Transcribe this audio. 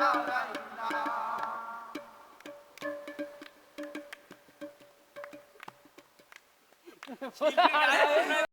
ਨੰਦਾਂ